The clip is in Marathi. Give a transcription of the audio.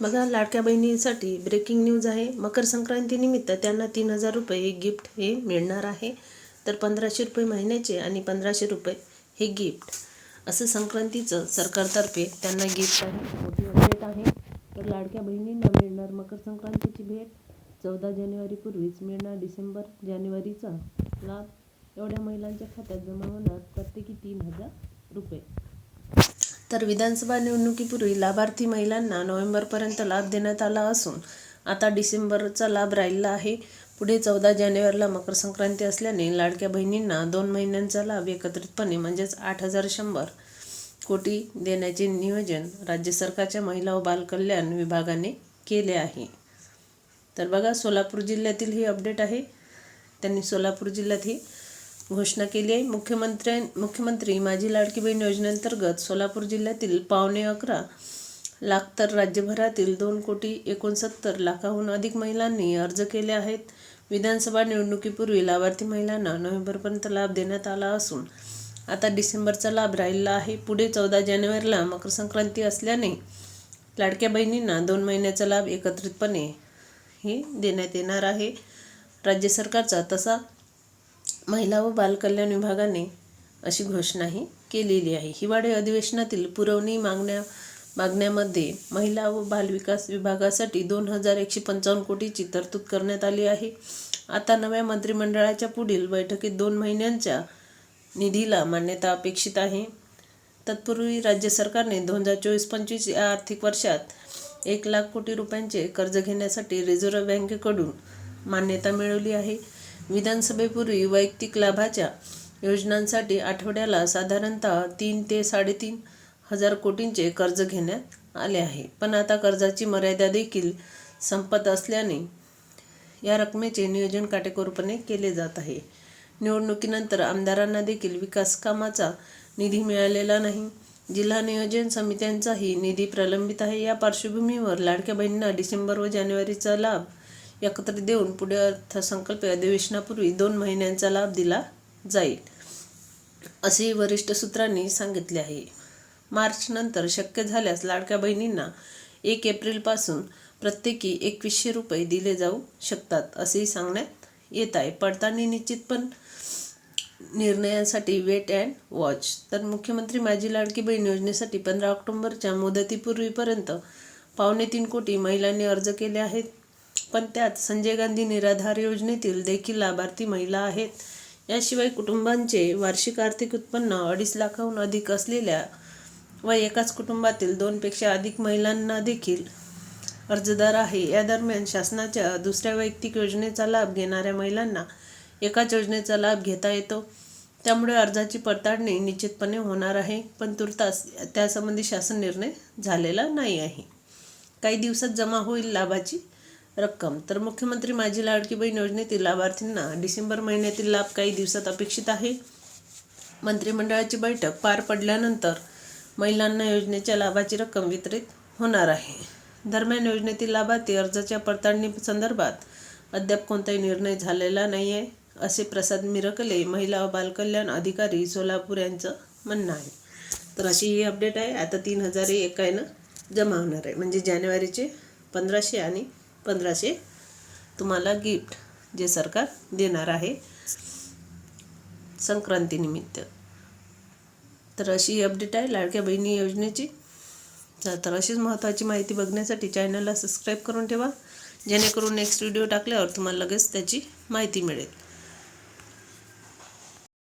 बघा लाडक्या बहिणींसाठी ब्रेकिंग न्यूज आहे. मकर संक्रांतीनिमित्त त्यांना तीन हजार रुपये गिफ्ट हे मिळणार आहे. तर पंधराशे रुपये महिन्याचे आणि पंधराशे रुपये हे गिफ्ट असं संक्रांतीचं सरकारतर्फे त्यांना गिफ्ट आहे मोठी अपडेट आहे. तर लाडक्या बहिणींना मिळणार मकर संक्रांतीची भेट चौदा जानेवारीपूर्वीच मिळणार डिसेंबर जानेवारीचा लाभ. एवढ्या महिलांच्या खात्यात जमा होणार प्रत्येकी तीन हजार रुपये. तर विधानसभा निवडणुकीपूर्वी लाभार्थी महिलांना नोव्हेंबरपर्यंत लाभ देण्यात आला असून आता डिसेंबरचा लाभ राहिला आहे. पुढे चौदा जानेवारीला मकर संक्रांती असल्याने लाडक्या बहिणींना दोन महिन्यांचा लाभ एकत्रितपणे म्हणजेच आठ हजार शंभर कोटी देण्याचे नियोजन राज्य सरकारच्या महिला व बालकल्याण विभागाने केले आहे. तर बघा सोलापूर जिल्ह्यातील ही अपडेट आहे. त्यांनी सोलापूर जिल्ह्यात ही घोषणा केली आहे. मुख्यमंत्री मुख्यमंत्री माझी लाडकी बहीण योजनेअंतर्गत सोलापूर जिल्ह्यातील पावणे अकरा लाख तर राज्यभरातील दोन कोटी एकोणसत्तर लाखाहून अधिक महिलांनी अर्ज केले आहेत. विधानसभा निवडणुकीपूर्वी लाभार्थी महिलांना नोव्हेंबरपर्यंत लाभ देण्यात आला असून आता डिसेंबरचा लाभ राहिला आहे. पुढे चौदा जानेवारीला मकर संक्रांती असल्याने लाडक्या बहिणींना दोन महिन्याचा लाभ एकत्रितपणे हे देण्यात येणार आहे. राज्य सरकारचा तसा महिला व बालकल्याण विभागाने अशी घोषणाही केलेली आहे. हिवाळी अधिवेशनातील पुरवणी मागण्या मागण्यामध्ये महिला व बालविकास विभागासाठी दोन हजार एकशे पंचावन्न कोटीची तरतूद करण्यात आली आहे. आता नव्या मंत्रिमंडळाच्या पुढील बैठकीत दोन महिन्यांच्या निधीला मान्यता अपेक्षित आहे. तत्पूर्वी राज्य सरकारने दोन हजार चोवीस पंचवीस या आर्थिक वर्षात एक लाख कोटी रुपयांचे कर्ज घेण्यासाठी रिझर्व्ह बँकेकडून मान्यता मिळवली आहे. विधानसभेपूर्वी वैयक्तिक लाभाच्या योजनांसाठी आठवड्याला साधारणतः तीन ते साडेतीन हजार कोटींचे कर्ज घेण्यात आले आहे. पण आता कर्जाची मर्यादा देखील संपत असल्याने या रकमेचे नियोजन काटेकोरपणे केले जात आहे. निवडणुकीनंतर आमदारांना देखील विकास कामाचा निधी मिळालेला नाही. जिल्हा नियोजन समित्यांचाही निधी प्रलंबित आहे. या पार्श्वभूमीवर लाडक्या बहिणींना डिसेंबर व जानेवारीचा लाभ एकत्रित देऊन पुढे अर्थसंकल्प अधिवेशनापूर्वी दोन महिन्यांचा लाभ दिला जाईल असे वरिष्ठ सूत्रांनी सांगितले आहे. मार्च नंतर शक्य झाल्यास लाडक्या बहिणींना एक एप्रिलपासून प्रत्येकी एकवीसशे रुपये दिले जाऊ शकतात असेही सांगण्यात येत आहे. पडताळणी निश्चित पण निर्णयासाठी वेट अँड वॉच. तर मुख्यमंत्री माझी लाडकी बहीण योजनेसाठी पंधरा ऑक्टोबरच्या मुदतीपूर्वीपर्यंत पावणे तीन कोटी महिलांनी अर्ज केले आहेत. पण त्यात संजय गांधी निराधार योजनेतील देखील लाभार्थी महिला आहेत. याशिवाय कुटुंबांचे वार्षिक आर्थिक उत्पन्न अडीच लाखाहून अधिक असलेल्या व एकाच कुटुंबातील दोनपेक्षा अधिक महिलांना देखील अर्जदार आहे. या दरम्यान शासनाच्या दुसऱ्या वैयक्तिक योजनेचा लाभ घेणाऱ्या महिलांना एकाच योजनेचा लाभ घेता येतो. त्यामुळे अर्जाची पडताळणी निश्चितपणे होणार आहे पण तुर्तास त्यासंबंधी शासन निर्णय झालेला नाही आहे. काही दिवसात जमा होईल लाभाची रक्कम. तर मुख्यमंत्री माझी लाडकी बहीण योजनेतील लाभार्थींना डिसेंबर महिन्यातील लाभ काही दिवसात अपेक्षित आहे? मंत्रिमंडळाची बैठक पार पडल्यानंतर महिलांना योजनेच्या लाभाची रक्कम वितरित होणार आहे. दरम्यान योजनेतील लाभार्थी अर्जाच्या पडताळणी संदर्भात अद्याप कोणताही निर्णय झालेला नाही आहे असे प्रसाद मिरकले महिला व बालकल्याण अधिकारी सोलापूर यांचं म्हणणं आहे. तर अशी ही अपडेट आहे. आता तीन हजार हे जमा होणार आहे. म्हणजे जानेवारीचे पंधराशे आणि पंधराशे तुम्हाला गिफ्ट जे सरकार देणार आहे संक्रांतीनिमित्त तर अशी ही अपडेट आहे लाडक्या बहिणी योजनेची. तर तर अशीच महत्त्वाची माहिती बघण्यासाठी चॅनलला सबस्क्राईब करून ठेवा. जेणेकरून नेक्स्ट व्हिडिओ टाकल्यावर तुम्हाला लगेच त्याची माहिती मिळेल.